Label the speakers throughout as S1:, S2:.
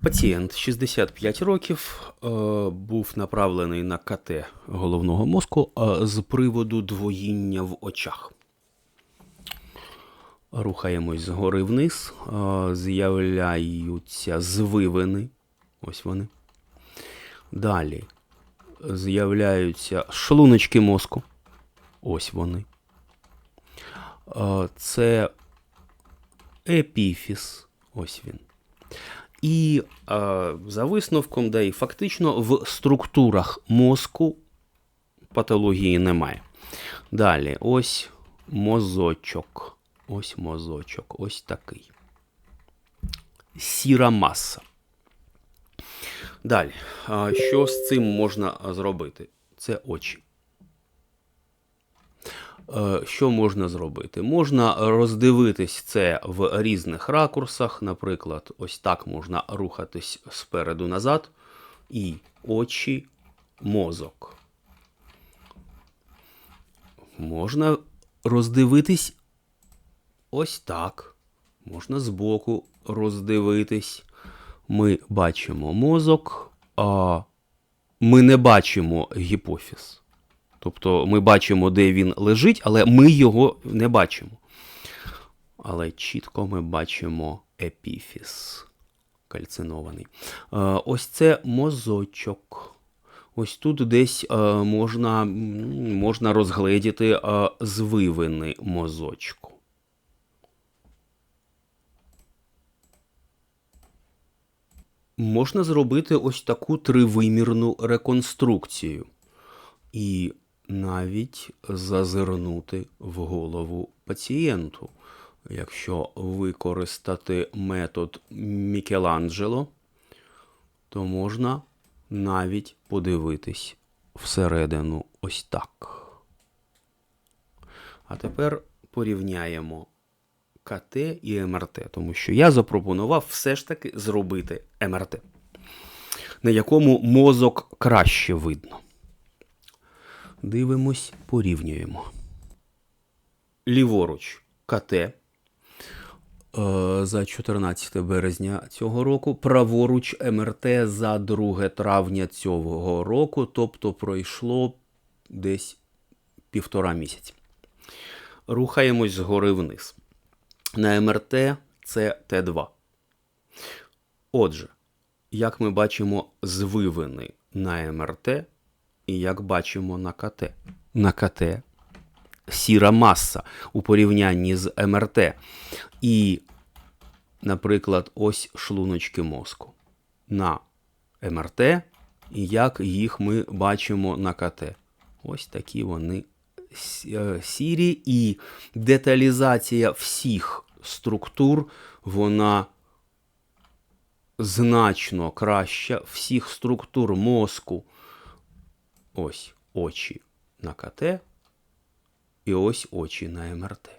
S1: Пацієнт 65 років е, був направлений на КТ головного мозку е, з приводу двоїння в очах. Рухаємось згори вниз, е, з'являються звивини. Ось вони. Далі з'являються шлуночки мозку. Ось вони. Це епіфіс. Ось він. І е, за висновком, де і фактично в структурах мозку патології немає. Далі, ось мозочок. Ось мозочок, ось такий. Сіра маса. Далі, що з цим можна зробити? Це очі. Е, Що можна зробити? Можна роздивитись це в різних ракурсах. Наприклад, ось так можна рухатись спереду назад. І очі, мозок. Можна роздивитись ось так. Можна збоку роздивитись. Ми бачимо мозок, а ми не бачимо гіпофіз. Тобто ми бачимо, де він лежить, але ми його не бачимо. Але чітко ми бачимо епіфіз кальцинований. Е, Ось це мозочок. Ось тут десь е, можна, можна розгледіти е, звивини мозочку. Можна зробити ось таку тривимірну реконструкцію і навіть зазирнути в голову пацієнту. Якщо використати метод Мікеланджело, то можна навіть подивитись всередину ось так. А тепер порівняємо КТ і МРТ, тому що я запропонував все ж таки зробити МРТ, на якому мозок краще видно. Дивимось, порівнюємо. Ліворуч КТ е, за 14 березня цього року, праворуч МРТ за 2 травня цього року, тобто пройшло десь півтора місяці. Рухаємось згори вниз. На МРТ це Т2. Отже, як ми бачимо звивини на МРТ і як бачимо на КТ. На КТ сіра маса у порівнянні з МРТ. І, наприклад, ось шлуночки мозку. На МРТ, і як їх ми бачимо на КТ. Ось такі вони е, сірі, і деталізація всіх структур, вона значно краща всіх структур мозку. Ось очі на КТ і ось очі на МРТ.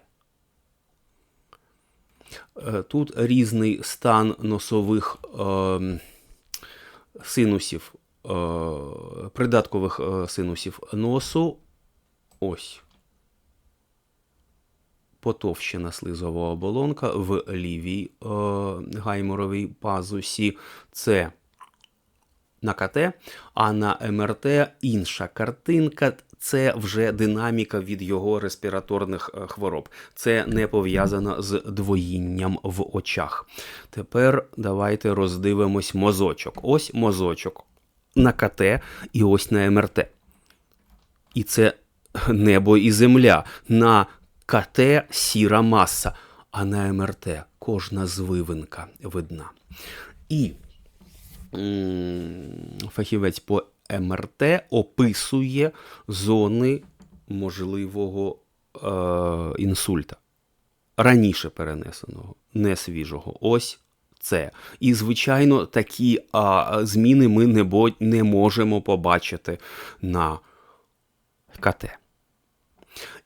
S1: Е, Тут різний стан носових е, синусів, е, придаткових е, синусів носу. Ось. Потовщена слизова оболонка в лівій е, гайморовій пазусі. Це на КТ, а на МРТ інша картинка. Це вже динаміка від його респіраторних е, хвороб. Це не пов'язано з двоїнням в очах. Тепер давайте роздивимось мозочок. Ось мозочок на КТ і ось на МРТ. І це небо і земля. На КТ сіра маса, а на МРТ кожна звивинка видна. І фахівець по МРТ описує зони можливого е, інсульта. Раніше перенесеного, не свіжого. Ось це. І, звичайно, такі а, зміни ми не, не можемо побачити на КТ.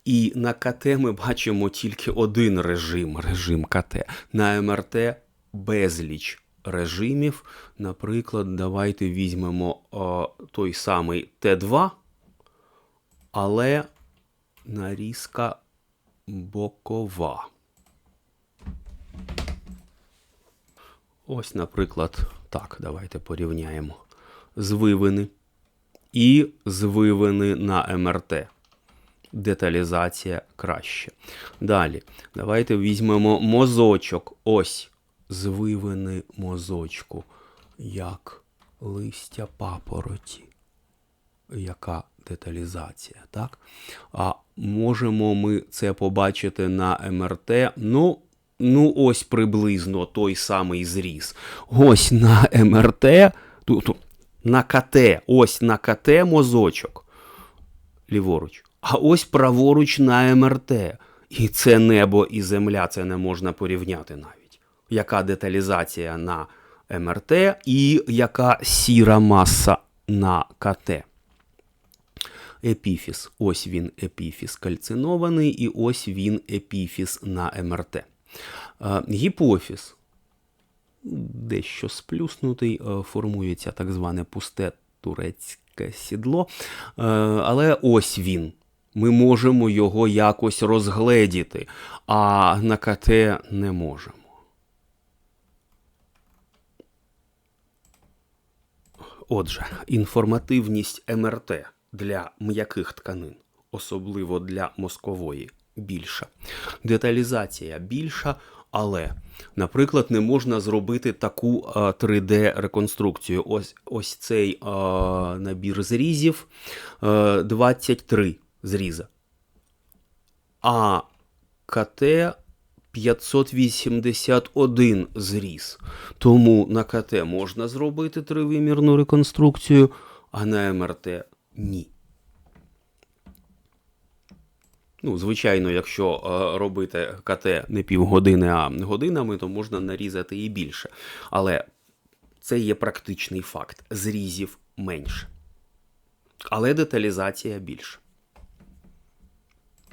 S1: І на КТ ми бачимо тільки один режим режим КТ. На МРТ безліч режимів. Наприклад, давайте візьмемо о, той самий Т2, але нарізка бокова. Ось, наприклад, так, давайте порівняємо. Звивини і звивини на МРТ. Деталізація краще. Далі, давайте візьмемо мозочок. Ось звивини мозочку, як листя папороті. Яка деталізація, так? А можемо ми це побачити на МРТ. Ну, ну ось приблизно той самий зріз. Ось на МРТ, тут, на КТ, ось на КТ мозочок ліворуч, а ось праворуч на МРТ. І це небо і земля, це не можна порівняти навіть. Яка деталізація на МРТ і яка сіра маса на КТ. Епіфіс. Ось він епіфіс кальцинований, і ось він епіфіс на МРТ. Е, Гіпофіз дещо сплюснутий, е, формується так зване пусте турецьке сідло. Е, Але ось він. Ми можемо його якось розгледіти, а на КТ не можемо. Отже, інформативність МРТ для м'яких тканин, особливо для мозкової, більша. Деталізація більша, але, наприклад, не можна зробити таку 3D-реконструкцію. Ось, ось цей а, набір зрізів а, 23 зріза. А КТ 581 зріз. Тому на КТ можна зробити тривимірну реконструкцію, а на МРТ ні. Ну, звичайно, якщо е, робити КТ не півгодини, а годинами, то можна нарізати і більше. Але це є практичний факт. Зрізів менше. Але деталізація більше.